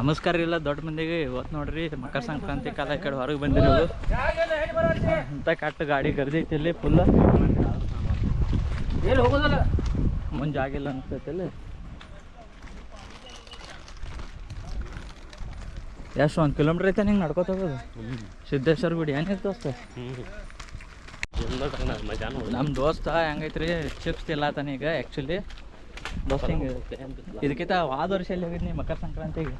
ನಮಸ್ಕಾರ ಇಲ್ಲ ದೊಡ್ಡ ಮಂದಿಗೆ. ಇವತ್ತು ನೋಡ್ರಿ ಮಕರ ಸಂಕ್ರಾಂತಿ ಕಾಲ ಈ ಕಡೆ ಹೊರಗೆ ಬಂದಿರೋದು ಅಂತ ಕಟ್ಟು ಗಾಡಿ ಗರ್ದೈತಿ ಇಲ್ಲಿ ಫುಲ್ ಮುಂಜ್ ಆಗಿಲ್ಲ ಅನ್ಸ್ತೈತಿ ಇಲ್ಲಿ. ಎಷ್ಟು ಒಂದು ಕಿಲೋಮೀಟ್ರ್ ಐತೆ ನಿಂಗೆ ನಡ್ಕೋತ ಹೋಗೋದು? ಸಿದ್ದೇಶ್ವರ ಗುಡಿ ಏನಿತ್ತು ದೋಸ್ತ? ನಮ್ಮ ದೋಸ್ತ ಹೆಂಗೈತ್ರಿ ಚಿಪ್ಸ್ ತಿಲ್ಲತಾನ ಈಗ ಆ್ಯಕ್ಚುಲಿ ದೋಸ್ತ ಹಿಂಗೆ ಇದಕ್ಕಿಂತ ವಾದ ವರ್ಷ ಎಲ್ಲಿ ಹೋಗಿದ್ನಿ ಮಕರ ಸಂಕ್ರಾಂತಿಗೆ?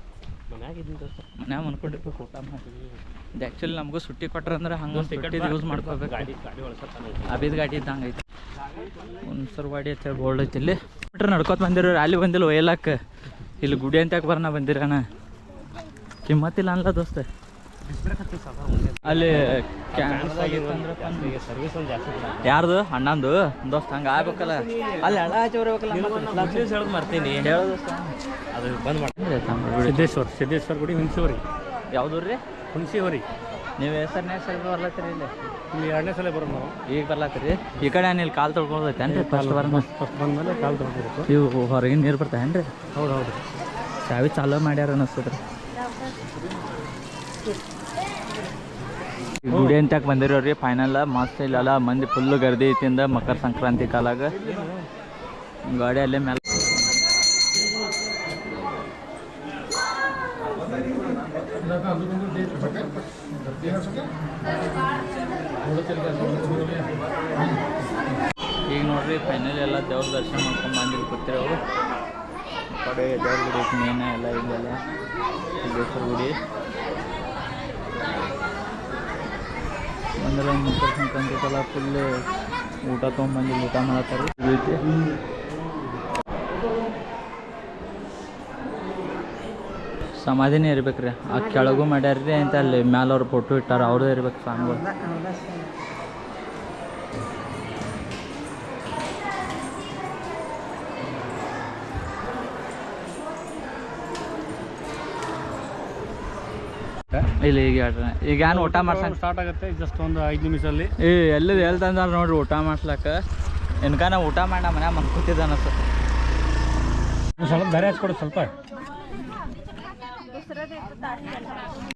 ಮನ್ಯಾಗ ಅನ್ಕೊಂಡಿರ್ಬೇಕು ಊಟ ಮಾಡಿ ಇದು ಆ್ಯಕ್ಚುಲಿ ನಮಗೂ ಸುಟ್ಟಿ ಕೊಟ್ರಂದ್ರೆ ಹಂಗೆ ಟಿಕೆಟ್ ಯೂಸ್ ಮಾಡ್ಕೋಬೇಕು. ಗಾಡಿ ಗಾಡಿ ಅಬಿದ ಗಾಡಿ ಇದ್ದಂಗೆ ಐತಿ. ಹುಣಸರ್ವಾಡಿ ಅಂತ ಬೋರ್ಡ್ ಐತಿ ಇಲ್ಲಿ. ಮೀಟ್ರ್ ನಡ್ಕೊತ ಬಂದಿರೋ ಅಲ್ಲಿ ಬಂದಿಲ್ಲ ಒಯ್ಯಲಾಕ. ಇಲ್ಲಿ ಗುಡಿ ಅಂತ ಬರೋಣ ಬಂದಿರಣ? ಕಿಮ್ಮತ್ತಿಲ್ಲ ಅನ್ಲ ದೋಸ್ತ. ಅಲ್ಲಿ ಯಾರ್ದು? ಅಣ್ಣಂದು? ದೋಸ್ತ ಹಂಗ ಆಗ್ಬೇಕಲ್ಲ. ಅಲ್ಲಿ ಹಣ ಆಚೆ ಬರ್ಬೇಕಲ್ಲ ಮರ್ತೀನಿ. ಅದು ಬಂದ್ ಮಾಡಿ ಸಿದ್ದೇಶ್ವರ ಸಿದ್ದೇಶ್ವರ ಗುಡಿ ಹುಣಸೂರಿ ಯಾವ್ದು ರೀ? ಹುಣಸಿವರಿ ನೀವು ಹೆಸರನೇ ಸಲ ಬರ್ಲತ್ತೀರಿ ಇಲ್ಲಿ? ಇಲ್ಲಿ ಎರಡನೇ ಸಲ ಬರೋದು ನಾವು. ಈಗ ಬರ್ಲತ್ತೀರಿ? ಈ ಕಡೆ ಇಲ್ಲಿ ಕಾಲು ತೊಳ್ಕೊಳ್ದೈತೆ ಏನ್ರಿ? ಫಸ್ಟ್ ಬರ ಫಸ್ಟ್ ಬಂದ್ಮೇಲೆ ಕಾಲು ತೊಳ್ಕೊಬೇಕು. ಇವು ಹೊರಗಿನ ನೀರು ಬರ್ತಾವೇನ್ರಿ? ಹೌದು ಹೌದು. ಚಾವಿ ಚಾಲೋ ಮಾಡ್ಯಾರ ಅನಿಸ್ತದ್ರಿ ಗುಡಿ ಬಂದಿರೋ ಬಂದಿರೋರಿ ಫೈನಲ್ ಮಸ್ತ್ ಇಲ್ಲಲ್ಲ ಮಂದಿ ಫುಲ್ಲು ಗರ್ದಿ ಐತಿಂದ ಮಕರ ಸಂಕ್ರಾಂತಿ ಕಾಲಾಗ ಗಾಡಿ ಅಲ್ಲೇ ಮೇಲೆ ಈಗ ನೋಡ್ರಿ ಫೈನಲ್ ಎಲ್ಲ ದೇವ್ರ ದರ್ಶನ ಮಾಡ್ಕೊಂಡು ಬಂದಿಲ್ಲಿ ಕೂತಿರೋರು ಕಡೆ ದೇವ್ರ ಗುಡಿ, ಮೇನ ಎಲ್ಲ ಇಲ್ಲೆಲ್ಲ ಸಿದ್ದೇಶ್ವರ ಗುಡಿ. ಅಂದ್ರೆ ಮಕರ ಸಂಕ್ರಾಂತಿ ಕಾಲ ಫುಲ್ ಊಟ ತೊಗೊಂಬಂದು ಊಟ ಮಾಡತ್ತಾರೆ ರೀತಿ ಸಮಾಧಿನೇ ಇರ್ಬೇಕ್ರಿ. ಆ ಕೆಳಗೂ ಮಾಡ್ಯಾರ್ರಿ ಅಂತ ಅಲ್ಲಿ ಮ್ಯಾಲ ಅವ್ರ ಫೋಟೋ ಇಟ್ಟಾರ ಅವ್ರದ್ದು ಇರ್ಬೇಕು ಸ್ವಾಮಿಗಳು ಇಲ್ಲ ಈಗ ಹೇಳ್ರಿ ಈಗ ಏನು ಊಟ ಮಾಡ್ಸಂಗ್ ಸ್ಟಾರ್ಟ್ ಆಗುತ್ತೆ ಜಸ್ಟ್ ಒಂದು ಐದು ನಿಮಿಷದಲ್ಲಿ ಏ ಎಲ್ಲದ ಎಲ್ಲಿ ತಂದಾರ ನೋಡ್ರಿ ಊಟ ಮಾಡ್ಸ್ಲಕ್ಕ. ಇನ್ಕ ನಾ ಊಟ ಮಾಡಿ ನಮ್ಮ ಮನ್ಯಾಗ ಮನ್ಕೋತಿದ್ದ ಅನಸ್ತದೆ. ಸ್ವಲ್ಪ ಬೇರೆ ಹಚ್ಕೊಡು ಸ್ವಲ್ಪ.